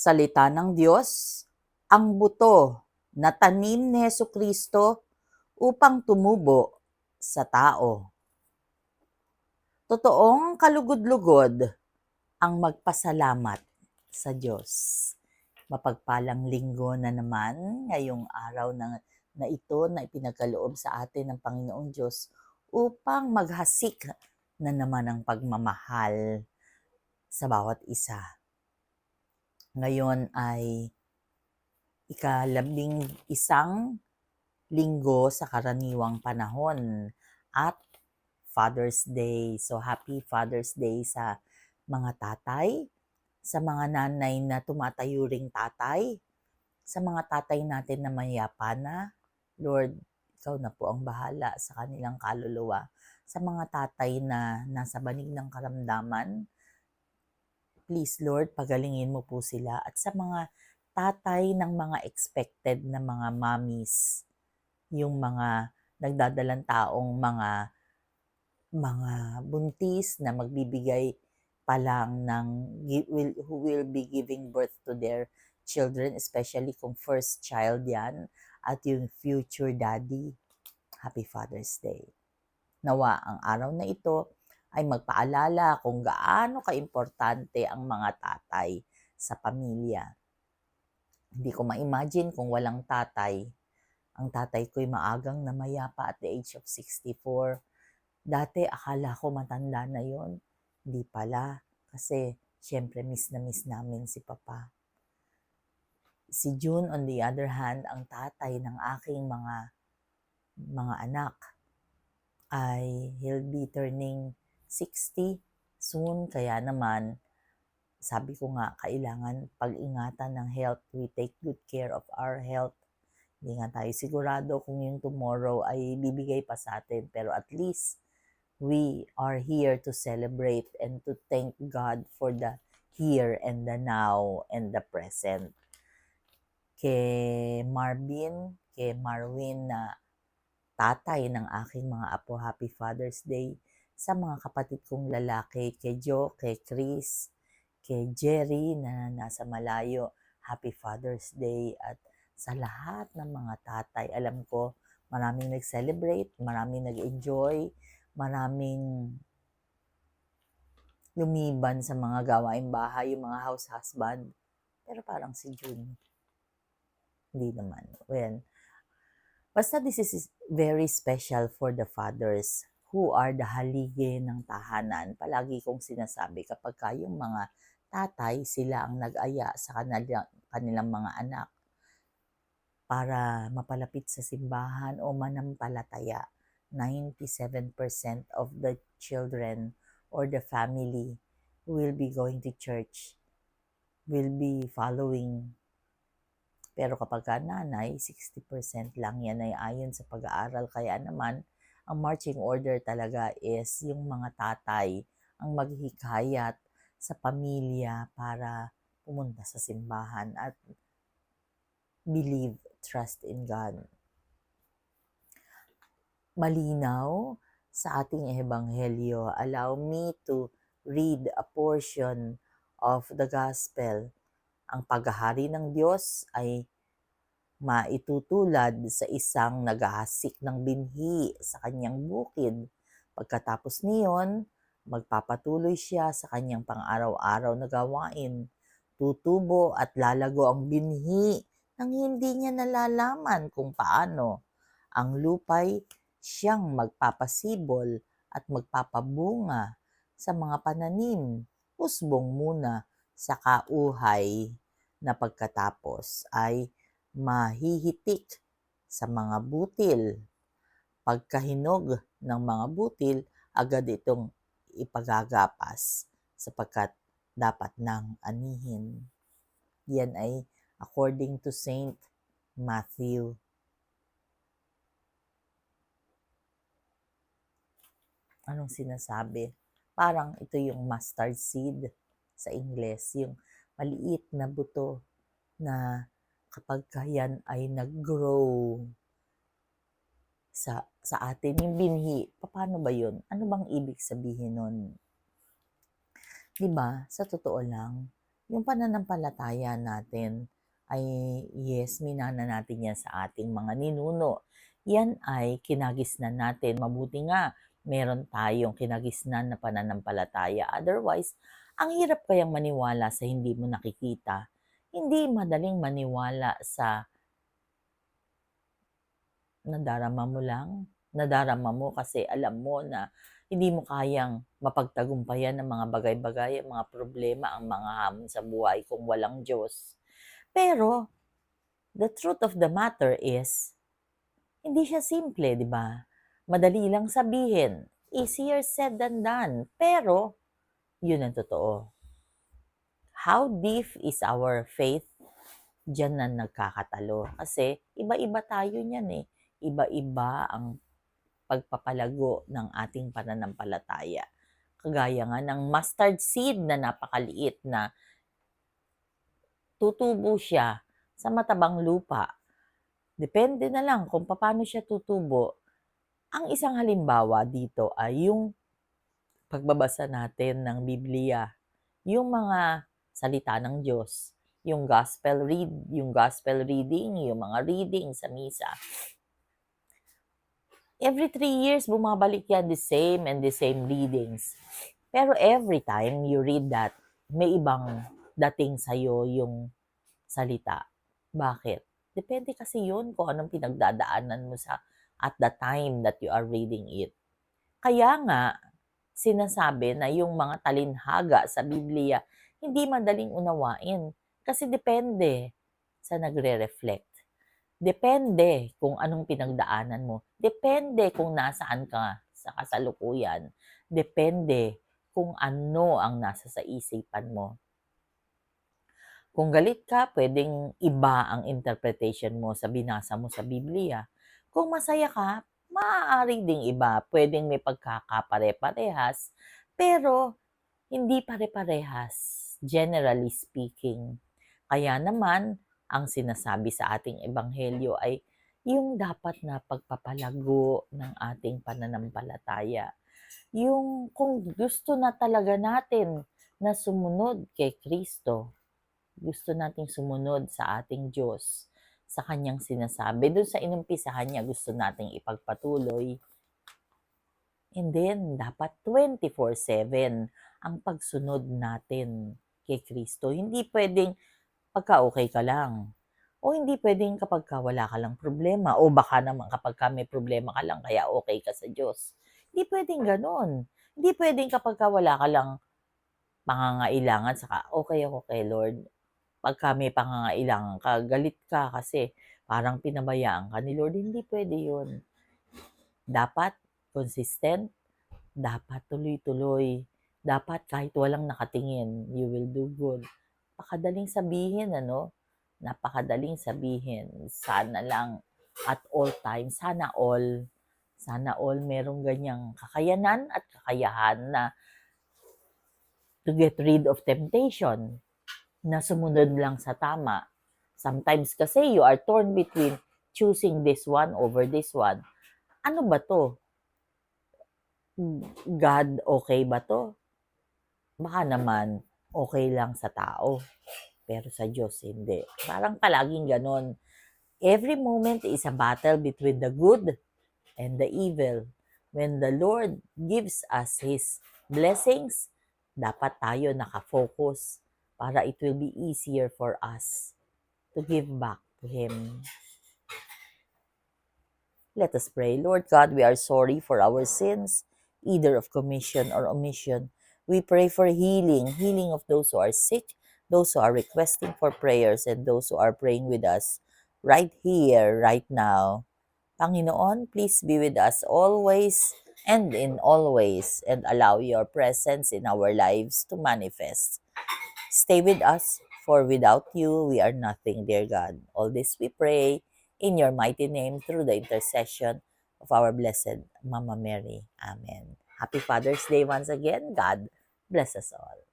Salita ng Diyos, ang buto na tanim ni Yesu Kristo upang tumubo sa tao. Totoong kalugod-lugod ang magpasalamat sa Diyos. Mapagpalang linggo na naman ngayong araw na, na ito na ipinagkaloob sa atin ng Panginoong Diyos upang maghasik na naman ang pagmamahal sa bawat isa. Ngayon ay ikalabing isang linggo sa karaniwang panahon at Father's Day. So happy Father's Day sa mga tatay, sa mga nanay na tumatayo ring tatay, sa mga tatay natin na mayapa na. Lord, ikaw na po ang bahala sa kanilang kaluluwa. Sa mga tatay na nasa banig ng karamdaman, please Lord, pagalingin mo po sila. At sa mga tatay ng mga expected na mga mommies, yung mga nagdadalang taong mga mga buntis na magbibigay pa lang ng will, who will be giving birth to their children, especially kung first child yan at yung future daddy. Happy Father's Day. Nawa ang araw na ito ay magpaalala kung gaano kaimportante ang mga tatay sa pamilya. Hindi ko ma-imagine kung walang tatay. Ang tatay ko'y maagang namayapa at the age of 64. Dati akala ko matanda na yon, Hindi pala. Kasi syempre miss na miss namin si Papa. Si June on the other hand, ang tatay ng aking mga mga anak ay he'll be turning 60 soon. Kaya naman, sabi ko nga, kailangan pag-ingatan ng health. We take good care of our health. Hindi nga tayo sigurado kung yung tomorrow ay bibigay pa sa atin. Pero at least, we are here to celebrate and to thank God for the here and the now and the present. Kay Marvin, kay Marwin na tatay ng aking mga apo, Happy Father's Day. Sa mga kapatid kong lalaki, kay Joe, kay Chris, kay Jerry na nasa malayo, Happy Father's Day. At sa lahat ng mga tatay, alam ko, maraming nag-celebrate, maraming nag-enjoy, maraming lumiban sa mga gawaing bahay, yung mga house husband. Pero parang si June, hindi naman. Well, basta this is very special for the fathers who are the haligi ng tahanan. Palagi kong sinasabi kapag kayong mga tatay, sila ang nag-aya sa kanilang, kanilang mga anak para mapalapit sa simbahan o manampalataya. 97% of the children or the family will be going to church, will be following. Pero kapag ka nanay, 60% lang yan ay ayon sa pag-aaral. Kaya naman, ang marching order talaga is yung mga tatay ang maghikayat sa pamilya para pumunta sa simbahan at believe, trust in God. Malinaw sa ating ebanghelyo, allow me to read a portion of the gospel. Ang paghahari ng Diyos ay maitutulad sa isang naghahasik ng binhi sa kanyang bukid. Pagkatapos niyon, magpapatuloy siya sa kanyang pang-araw-araw na gawain. Tutubo at lalago ang binhi nang hindi niya nalalaman kung paano. Ang lupay siyang magpapasibol at magpapabunga sa mga pananim. Usbong muna sa kauhay na pagkatapos ay mahihitik sa mga butil. Pagkahinog ng mga butil, agad itong ipagagapas sapagkat dapat nang anihin. Yan ay according to Saint Matthew. Anong sinasabi? Parang ito yung mustard seed sa Ingles, yung maliit na buto na kapag yan ay nag-grow sa, sa atin, yung binhi, paano ba yun? Ano bang ibig sabihin nun? 'Di ba? Sa totoo lang, yung pananampalataya natin ay yes, minana natin yan sa ating mga ninuno. Yan ay kinagisnan natin. Mabuti nga, meron tayong kinagisnan na pananampalataya. Otherwise, ang hirap kayang maniwala sa hindi mo nakikita. Hindi madaling maniwala sa nadarama mo lang. Nadarama mo kasi alam mo na hindi mo kayang mapagtagumpayan ng mga bagay-bagay, ang mga problema, ang mga hamon sa buhay kung walang Diyos. Pero, the truth of the matter is, hindi siya simple, di ba? Madali lang sabihin. Easier said than done. Pero, yun ang totoo. How deep is our faith? Diyan na nagkakatalo. Kasi, iba-iba tayo niyan eh. Iba-iba ang pagpapalago ng ating pananampalataya. Kagaya nga ng mustard seed na napakaliit na tutubo siya sa matabang lupa. Depende na lang kung paano siya tutubo. Ang isang halimbawa dito ay yung pagbabasa natin ng Biblia, yung mga salita ng Diyos, yung gospel read, yung gospel reading, yung mga reading sa misa. Every three years, bumabalik yan the same and the same readings. Pero every time you read that, may ibang dating sa'yo yung salita. Bakit? Depende kasi yun kung anong pinagdadaanan mo sa at the time that you are reading it. Kaya nga, sinasabi na yung mga talinhaga sa Biblia, hindi madaling unawain. Kasi depende sa nagre-reflect. Depende kung anong pinagdaanan mo. Depende kung nasaan ka sa kasalukuyan. Depende kung ano ang nasa sa isipan mo. Kung galit ka, pwedeng iba ang interpretation mo sa binasa mo sa Biblia. Kung masaya ka, maaari ding iba. Pwedeng may pagkakapare-parehas, pero hindi pare-parehas, generally speaking. Kaya naman, ang sinasabi sa ating ebanghelyo ay yung dapat na pagpapalago ng ating pananampalataya. Yung kung gusto na talaga natin na sumunod kay Kristo, gusto nating sumunod sa ating Diyos, sa kanyang sinasabi. Doon sa inumpisahan niya, gusto nating ipagpatuloy. And then, dapat 24-7 ang pagsunod natin kay Kristo. Hindi pwedeng pagka okay ka lang. O hindi pwedeng kapag ka wala ka lang problema. O baka naman kapag ka may problema ka lang, kaya okay ka sa Diyos. Hindi pwedeng ganon. Hindi pwedeng kapag ka wala ka lang pangangailangan, saka okay ako kay Lord. Pagka may pangangailangan ka, galit ka kasi parang pinabayaan ka ni Lord. Hindi pwede yun. Dapat consistent, dapat tuloy-tuloy, dapat kahit walang nakatingin, you will do good. Napakadaling sabihin, ano? Napakadaling sabihin. Sana lang at all times, sana all, sana all merong ganyang kakayanan at kakayahan na to get rid of temptation, na sumunod lang sa tama. Sometimes kasi you are torn between choosing this one over this one. Ano ba to? God, okay ba to? Baka naman, okay lang sa tao. Pero sa Diyos, hindi. Parang palaging ganon. Every moment is a battle between the good and the evil. When the Lord gives us His blessings, dapat tayo nakafocus para it will be easier for us to give back to Him. Let us pray. Lord God, we are sorry for our sins, either of commission or omission. We pray for healing, healing of those who are sick, those who are requesting for prayers, and those who are praying with us right here, right now. Panginoon, please be with us always and in all ways, and allow your presence in our lives to manifest. Stay with us, for without you, we are nothing, dear God. All this we pray in your mighty name through the intercession of our blessed Mama Mary. Amen. Happy Father's Day once again. God bless us all.